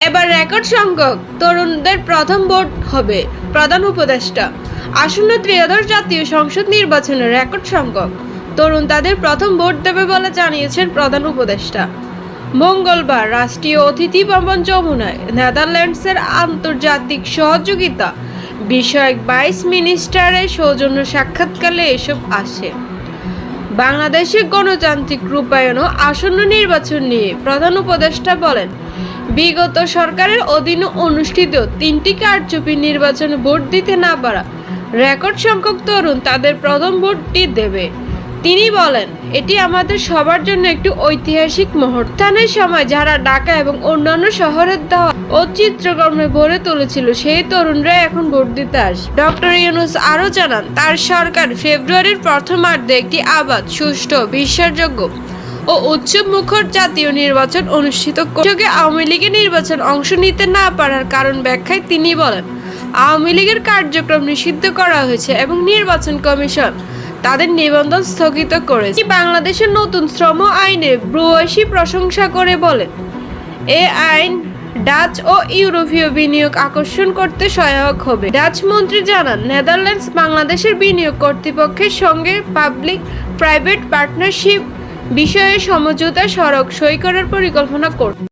এবার রেকর্ড সংখ্যক তরুণদের প্রথম ভোট হবে প্রধান উপদেষ্টা। আসন্ন ত্রয়োদশ জাতীয় সংসদ নির্বাচনে রেকর্ড সংখ্যক তরুণ তাদের প্রথম ভোট দেবে বলে জানিয়েছেন প্রধান উপদেষ্টা। মঙ্গলবার রাষ্ট্রীয় অতিথি ভবন যমুনায় নেদারল্যান্ডসের আন্তর্জাতিক সহযোগিতা বিষয়ক বাইশ মিনিস্টারের সৌজন্য সাক্ষাৎকালে এসব আসে। বাংলাদেশের গণতান্ত্রিক রূপায়ণ ও আসন্ন নির্বাচন নিয়ে প্রধান উপদেষ্টা বলেন, বিগত সরকারের অধীনে অনুষ্ঠিত তিনটি কারচুপি নির্বাচন ভোট দিতে না পারা রেকর্ড সংখ্যক তরুণ তাদের প্রথম ভোটটি দেবে। তিনি বলেন, এটি আমাদের সবার জন্য একটি ঐতিহাসিক মুহূর্তানের সময় যারা ঢাকা এবং অন্যান্য শহরের দেওয়া ও চিত্রকর্মে ভরে তুলেছিল, সেই তরুণরা এখন ভোট দিতে আসে ডক্টর ইউনুস আরও জানান, তার সরকার ফেব্রুয়ারির প্রথমার্ধে একটি আবাদ, সুষ্ঠু, বিশ্বাসযোগ্য ও উৎসব মুখর জাতীয় নির্বাচন অনুষ্ঠিত যোগে আওয়ামী লীগের নির্বাচন অংশ নিতে না পারার কারণ ব্যাখ্যায় তিনি বলেন, আওয়ামী লীগের কার্যক্রম নিষিদ্ধ করা হয়েছে এবং নির্বাচন কমিশন তাদের নিবন্ধন স্থগিত করেছে। বাংলাদেশের নতুন শ্রম আইনে ব্রুয়াসী প্রশংসা করে বলেন, এ আইন ডাচ ও ইউরোপীয় বিনিয়োগ আকর্ষণ করতে সহায়ক হবে। ডাচ মন্ত্রী জানান, নেদারল্যান্ডস বাংলাদেশের বিনিয়োগ কর্তৃপক্ষের সঙ্গে পাবলিক প্রাইভেট পার্টনারশিপ বিষয়ে সমঝোতা সড়ক সই করার পরিকল্পনা করছে।